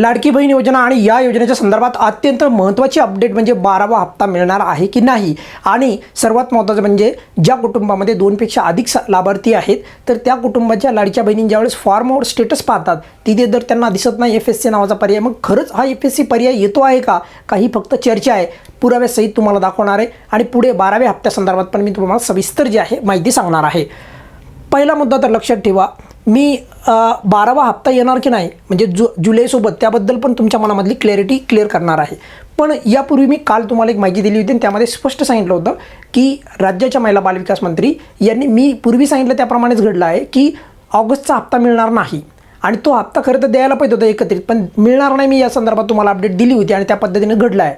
लाडकी बहीण योजना आणि या योजनेच्या संदर्भात अत्यंत महत्त्वाची अपडेट म्हणजे बारावा हप्ता मिळणार आहे की नाही? आणि सर्वात महत्त्वाचं म्हणजे ज्या कुटुंबामध्ये दोनपेक्षा अधिक लाभार्थी आहेत तर त्या कुटुंबाच्या लाडक्या बहिणी ज्यावेळेस फॉर्मवर स्टेटस पाहतात तिथे जर त्यांना दिसत नाही एफ एस सी नावाचा पर्याय मग खरंच हा एफ एस सी पर्याय येतो आहे का? काही फक्त चर्चा आहे. पुराव्यासहित तुम्हाला दाखवणार आहे. आणि पुढे बाराव्या हप्त्यासंदर्भात पण मी तुम्हाला सविस्तर जे आहे माहिती सांगणार आहे. पहिला मुद्दा तर लक्षात ठेवा. मी बारावा हप्ता येणार की नाही म्हणजे जु जुलैसोबत त्याबद्दल पण तुमच्या मनामधली क्लॅरिटी क्लिअर करणार आहे. पण यापूर्वी मी काल तुम्हाला एक माहिती दिली होती आणि त्यामध्ये स्पष्ट सांगितलं होतं की राज्याच्या महिला बालविकास मंत्री यांनी मी पूर्वी सांगितलं त्याप्रमाणेच घडलं आहे की ऑगस्टचा हप्ता मिळणार नाही. आणि तो हप्ता खरं तर द्यायला पाहिजे होता एकत्रित पण मिळणार नाही मी या संदर्भात तुम्हाला अपडेट दिली होती आणि त्या पद्धतीने घडला आहे.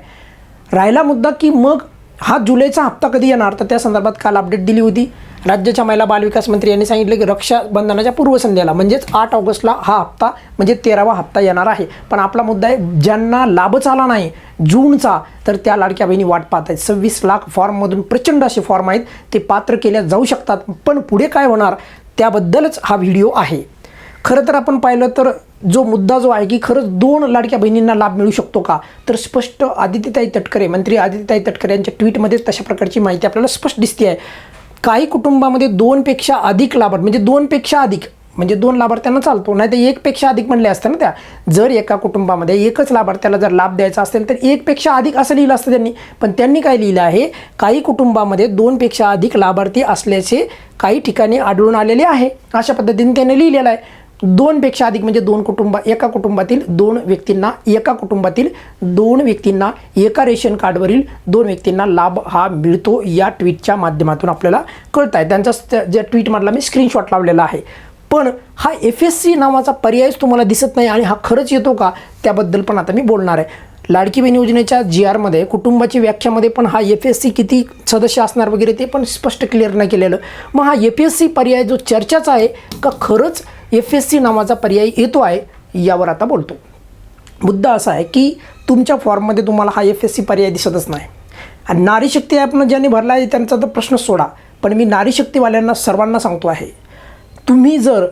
राहिला मुद्दा की मग हा जुलैचा हप्ता कधी येणार? तर त्या संदर्भात काल अपडेट दिली होती. राज्याच्या महिला बालविकास मंत्री यांनी सांगितलं की रक्षाबंधनाच्या पूर्वसंध्येला म्हणजेच आठ ऑगस्टला हा हप्ता म्हणजे तेरावा हप्ता येणार आहे. पण आपला मुद्दा आहे ज्यांना लाभच आला नाही जूनचा तर त्या लाडक्या बहिणी वाट पाहत आहेत. सव्वीस लाख फॉर्ममधून प्रचंड असे फॉर्म आहेत ते पात्र केल्या जाऊ शकतात पण पुढे काय होणार त्याबद्दलच हा व्हिडिओ आहे. खरं तर आपण पाहिलं तर जो मुद्दा जो आहे की खरंच दोन लाडक्या बहिणींना लाभ मिळू शकतो का? तर स्पष्ट आदित्यताई तटकरे मंत्री आदित्यताई तटकरे यांच्या ट्विटमध्येच तशा प्रकारची माहिती आपल्याला स्पष्ट दिसते आहे. काही कुटुंबामध्ये दोनपेक्षा अधिक लाभार्थी म्हणजे दोनपेक्षा अधिक म्हणजे दोन लाभार्थ्यांना चालतो नाही तर एकपेक्षा अधिक म्हणले असतं ना त्या. जर एका कुटुंबामध्ये एकच लाभार्थ्याला जर लाभ द्यायचा असेल तर एकपेक्षा अधिक असं लिहिलं असतं त्यांनी. पण त्यांनी काय लिहिलं आहे काही कुटुंबामध्ये दोनपेक्षा अधिक लाभार्थी असल्याचे काही ठिकाणी आढळून आलेले आहे. अशा पद्धतीने त्यांनी लिहिलेलं आहे. दोनपेक्षा अधिक म्हणजे दोन कुटुंब एका कुटुंबातील दोन व्यक्तींना एका कुटुंबातील दोन व्यक्तींना एका रेशन कार्डवरील दोन व्यक्तींना लाभ हा मिळतो या ट्विटच्या माध्यमातून आपल्याला कळत आहे त्यांचा ज्या ट्विटमधला मी स्क्रीनशॉट लावलेला आहे. पण हा एफ एस सी नावाचा पर्यायच तुम्हाला दिसत नाही आणि हा खरंच येतो का? त्याबद्दल पण आता मी बोलणार आहे. लाडकी बहीण योजनेच्या जी आरमध्ये कुटुंबाची व्याख्यामध्ये पण हा एफ एस सी किती सदस्य असणार वगैरे ते पण स्पष्ट क्लिअर नाही केलेलं. मग हा एफ एस सी पर्याय जो चर्चाचा आहे का खरंच एफ एस सी नावाचा पर्याय येतो आहे यावर आता बोलतो. मुद्दा असा आहे की तुमच्या फॉर्ममध्ये तुम्हाला हा एफ एस सी पर्याय दिसतच नाही. आणि नारी शक्ती ॲपनं ज्यांनी भरला आहे त्यांचा तर प्रश्न सोडा. पण मी नारी शक्तीवाल्यांना सर्वांना सांगतो आहे. तुम्ही जर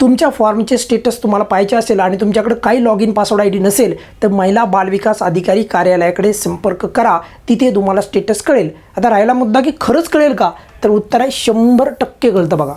तुमच्या फॉर्मचे स्टेटस तुम्हाला पाहिजे असेल आणि तुमच्याकडे काही log in password I D नसेल तर महिला बालविकास अधिकारी कार्यालयाकडे संपर्क करा. तिथे तुम्हाला स्टेटस कळेल. आता राहिला मुद्दा की खरंच कळेल का? तर उत्तर आहे शंभर टक्के कळतं बघा.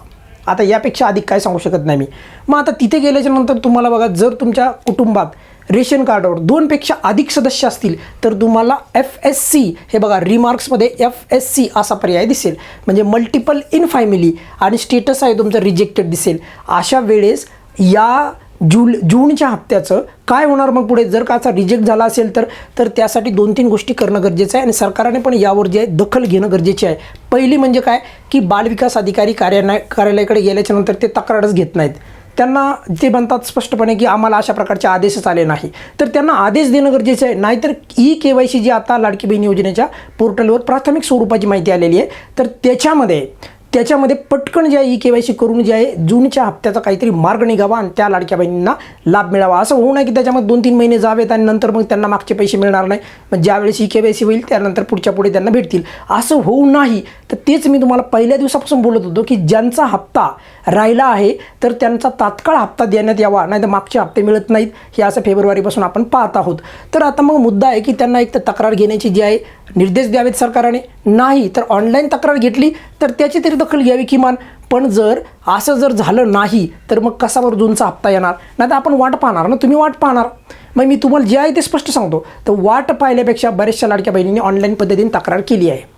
आता यापेक्षा अधिक काय सांगू शकत नाही मी. मग आता तिथे गेल्याच्यानंतर तुम्हाला बघा जर तुमच्या कुटुंबात रेशन कार्डावर दोनपेक्षा अधिक सदस्य असतील तर तुम्हाला एफ एस सी हे बघा रिमार्क्समध्ये एफ एस सी असा पर्याय दिसेल. म्हणजे मल्टिपल इन फॅमिली आणि स्टेटस आहे तुमचं रिजेक्टेड दिसेल. अशा वेळेस या जूल जूनच्या हप्त्याचं काय होणार मग पुढे? जर का असा रिजेक्ट झाला असेल तर तर त्यासाठी दोन तीन गोष्टी करणं गरजेचं आहे आणि सरकारने पण यावर जे आहे दखल घेणं गरजेचे आहे. पहिली म्हणजे काय? की बालविकास अधिकारी कार्यालय कार्यालयाकडे गेल्याच्यानंतर ते तक्रारच घेत नाहीत. त्यांना ते म्हणतात स्पष्टपणे की आम्हाला अशा प्रकारचे आदेशच आले नाही. तर त्यांना आदेश देणं गरजेचं आहे. नाहीतर ई के वाय सी जी आता लाडकी बहीण योजनेच्या पोर्टलवर प्राथमिक स्वरूपाची माहिती आलेली आहे. तर त्याच्यामध्ये त्याच्यामध्ये पटकन जे आहे ई के वाय सी करून जे आहे जूनच्या हप्त्याचा काहीतरी मार्ग निघावा आणि त्या लाडक्या बहिणींना लाभ मिळावा. असं होऊ नये की त्याच्यामध्ये दोन तीन महिने जावेत आणि नंतर मग त्यांना मागचे पैसे मिळणार नाही. मग ज्यावेळेस ई के वाय सी होईल त्यानंतर पुढच्या पुढे त्यांना भेटतील. असं होऊ नाही. तर तेच मी तुम्हाला पहिल्या दिवसापासून बोलत होतो की ज्यांचा हप्ता राहिला आहे तर त्यांचा तात्काळ हप्ता देण्यात यावा नाही तर मागचे हप्ते मिळत नाहीत हे असं फेब्रुवारीपासून आपण पाहत आहोत. तर आता मग मुद्दा आहे की त्यांना एक तर तक्रार घेण्याची जी आहे निर्देश द्यावेत सरकारने. नाही तर ऑनलाईन तक्रार घेतली तर त्याची तरी दखल घ्यावी किमान. पण जर असं जर झालं नाही तर मग कसा जूनचा हप्ता येणार? नाही तर आपण वाट पाहणार ना? तुम्ही वाट पाहणार. मग मी तुम्हाला जे आहे ते स्पष्ट सांगतो. तर वाट पाहिल्यापेक्षा बऱ्याचशा लाडक्या बहिणींनी ऑनलाईन पद्धतीने तक्रार केली आहे.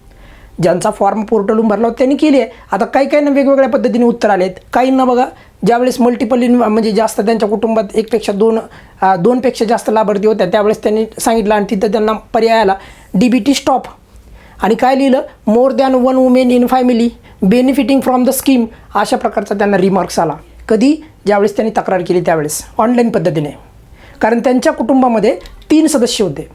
ज्यांचा फॉर्म पोर्टलून भरला होता त्यांनी केली आहे. आता काही काहींना वेगवेगळ्या पद्धतीने उत्तर आले आहेत काहींना बघा ज्यावेळेस मल्टिपल इन म्हणजे जास्त त्यांच्या कुटुंबात एकपेक्षा दोन दोनपेक्षा जास्त लाभार्थी होत्या त्यावेळेस त्यांनी सांगितलं आणि तिथं त्यांना पर्याय आला. डी बी टी स्टॉप आणि काय लिहिलं? More than one women in family benefiting from the scheme अशा प्रकारचा त्यांना रिमार्क्स आला. कधी? ज्यावेळेस त्यांनी तक्रार केली त्यावेळेस. ऑनलाईन पद्धतीने. कारण त्यांच्या कुटुंबामध्ये तीन सदस्य होते.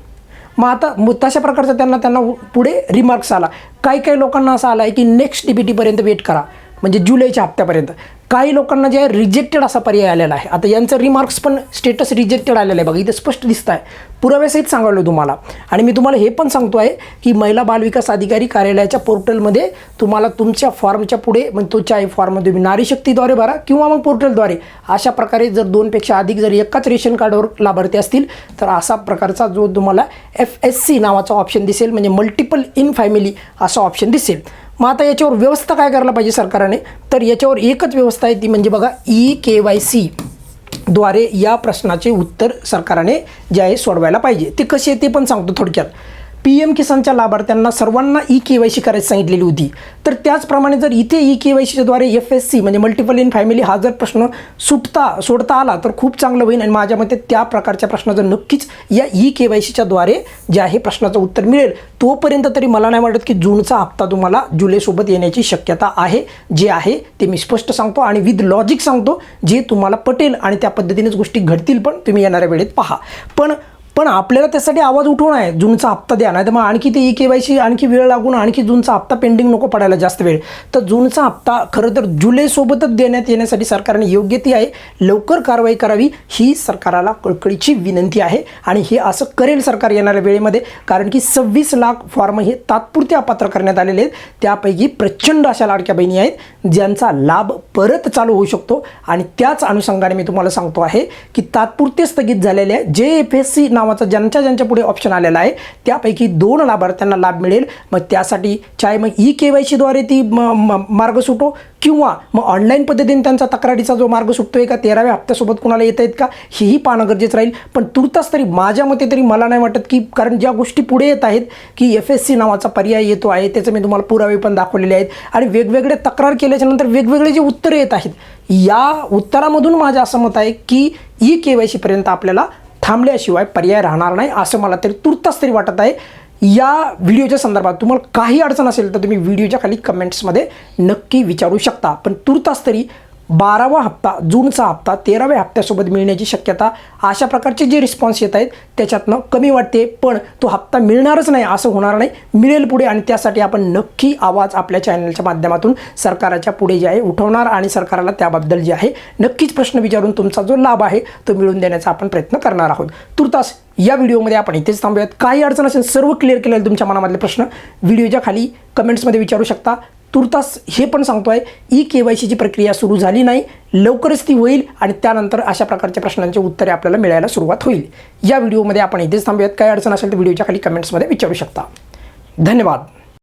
मग आता तशा प्रकारचा त्यांना त्यांना पुढे रिमार्क्स आला. काही काही लोकांना असा आला आहे की नेक्स्ट डी बी टीपर्यंत वेट करा. म्हणजे जुलैच्या हप्त्यापर्यंत. काही लोकांना जे आहे रिजेक्टेड असा पर्याय आलेला आहे. आता यांचं रिमार्क्स पण स्टेटस रिजेक्टेड आलेलं आहे. बघा इथे स्पष्ट दिसत आहे पुराव्यासहित सांगायलो तुम्हाला. आणि मी तुम्हाला हे पण सांगतो आहे की महिला बालविकास अधिकारी कार्यालयाच्या पोर्टलमध्ये तुम्हाला तुमच्या फॉर्मच्या पुढे म्हणजे तुमच्या फॉर्ममध्ये तुम्ही नारी शक्तीद्वारे भरा किंवा मग पोर्टलद्वारे. अशा प्रकारे जर दोनपेक्षा अधिक जर एकाच रेशन कार्डवर लाभार्थी असतील तर असा प्रकारचा जो तुम्हाला एफ एस सी नावाचा ऑप्शन दिसेल म्हणजे मल्टिपल इन फॅमिली असा ऑप्शन दिसेल. मग आता याच्यावर व्यवस्था काय करायला पाहिजे सरकारने? तर याच्यावर एकच व्यवस्था आहे ती म्हणजे बघा ई के वाय सी द्वारे या प्रश्नाचे उत्तर सरकारने जे आहे सोडवायला पाहिजे. ते कसे ते पण सांगतो थोडक्यात. पी एम किसानच्या लाभार्थ्यांना सर्वांना ई के वाय सी करायची सांगितलेली होती. तर त्याचप्रमाणे जर इथे ई के वाय सीच्याद्वारे एफ एस सी म्हणजे मल्टिपल इन फॅमिली हा जर प्रश्न सुटता सोडता आला तर खूप चांगलं होईल. आणि माझ्या मते त्या प्रकारच्या प्रश्नाचं नक्कीच या ई के वाय सीच्याद्वारे जे आहे प्रश्नाचं उत्तर मिळेल तोपर्यंत तरी मला नाही वाटत की जूनचा हप्ता तुम्हाला जुलैसोबत येण्याची शक्यता आहे. जे आहे ते मी स्पष्ट सांगतो आणि विथ लॉजिक सांगतो जे तुम्हाला पटेल आणि त्या पद्धतीनेच गोष्टी घडतील पण तुम्ही येणाऱ्या वेळेत पहा. पण पण आपल्याला त्यासाठी आवाज उठवणं आहे. जूनचा हप्ता द्या नाही तर मग आणखी ते ई के वायसी आणखी वेळ लागून आणखी जूनचा हप्ता पेंडिंग नको पडायला जास्त वेळ. तर जूनचा हप्ता खरं तर जुलैसोबतच देण्यात येण्यासाठी सरकारने योग्य ती आहे. लवकर कारवाई करावी ही सरकाराला कळकळीची विनंती आहे. आणि हे असं करेल सरकार येणाऱ्या वेळेमध्ये कारण की सव्वीस लाख फॉर्म हे तात्पुरते अपात्र करण्यात आलेले आहेत. त्यापैकी प्रचंड अशा लाडक्या बहिणी आहेत ज्यांचा लाभ परत चालू होऊ शकतो. आणि त्याच अनुषंगाने मी तुम्हाला सांगतो आहे की तात्पुरते स्थगित झालेले आहे जे एफ एस सी नावाचा ज्यांच्या ज्यांच्या पुढे ऑप्शन आलेला आहे त्यापैकी दोन लाभार्थ्यांना लाभ मिळेल. मग त्यासाठी चाहे मग ई के वाय सीद्वारे ती म- म- मार्ग सुटो किंवा मग ऑनलाईन पद्धतीने त्यांचा तक्रारीचा जो मार्ग सुटतोय का तेराव्या हप्त्यासोबत कुणाला येत आहेत का हेही पाहणं गरजेचं राहील. पण तुर्तास तरी माझ्या मते तरी मला नाही वाटत की कारण ज्या गोष्टी पुढे येत आहेत की एफ एस सी नावाचा पर्याय येतो आहे त्याचे मी तुम्हाला पुरावे पण दाखवलेले आहेत. आणि वेगवेगळे तक्रार केल्याच्यानंतर वेगवेगळे जे उत्तरे येत आहेत या उत्तरामधून माझं असं मत आहे की ई के वाय सीपर्यंत आपल्याला थांबल्याशिवाय पर्याय राहणार नाही असं मला तरी तुर्तास तरी वाटत आहे. या व्हिडिओच्या संदर्भात तुम्हाला काही अडचण असेल तर तुम्ही व्हिडिओच्या खाली कमेंट्समध्ये नक्की विचारू शकता. पण तुर्तास तरी बारावा हप्ता जूनचा हप्ता तेराव्या हप्त्यासोबत मिळण्याची शक्यता अशा प्रकारचे जे रिस्पॉन्स येत आहेत त्याच्यातनं कमी वाटते पण तो हप्ता मिळणारच नाही असं होणार नाही मिळेल पुढे आणि त्यासाठी आपण नक्की आवाज आपल्या चॅनलच्या माध्यमातून सरकाराच्या पुढे जे आहे उठवणार आणि सरकारला त्याबद्दल जे आहे नक्कीच प्रश्न विचारून तुमचा जो लाभ आहे तो मिळवून देण्याचा आपण प्रयत्न करणार आहोत. तुर्तास या व्हिडिओमध्ये आपण इथेच थांबूयात. काही अडचण असेल सर्व क्लिअर केलेले तुमच्या मनामधले प्रश्न व्हिडिओच्या खाली कमेंट्समध्ये विचारू शकता. तुर्तास हे पण सांगतो आहे ई के वाय सीची प्रक्रिया सुरू झाली नाही लवकरच ती होईल आणि त्यानंतर अशा प्रकारच्या प्रश्नांची उत्तरे आपल्याला मिळायला सुरुवात होईल. या व्हिडिओमध्ये आपण इथेच थांबूयात. काय अडचण असेल तर व्हिडिओच्या खाली कमेंट्समध्ये विचारू शकता. धन्यवाद.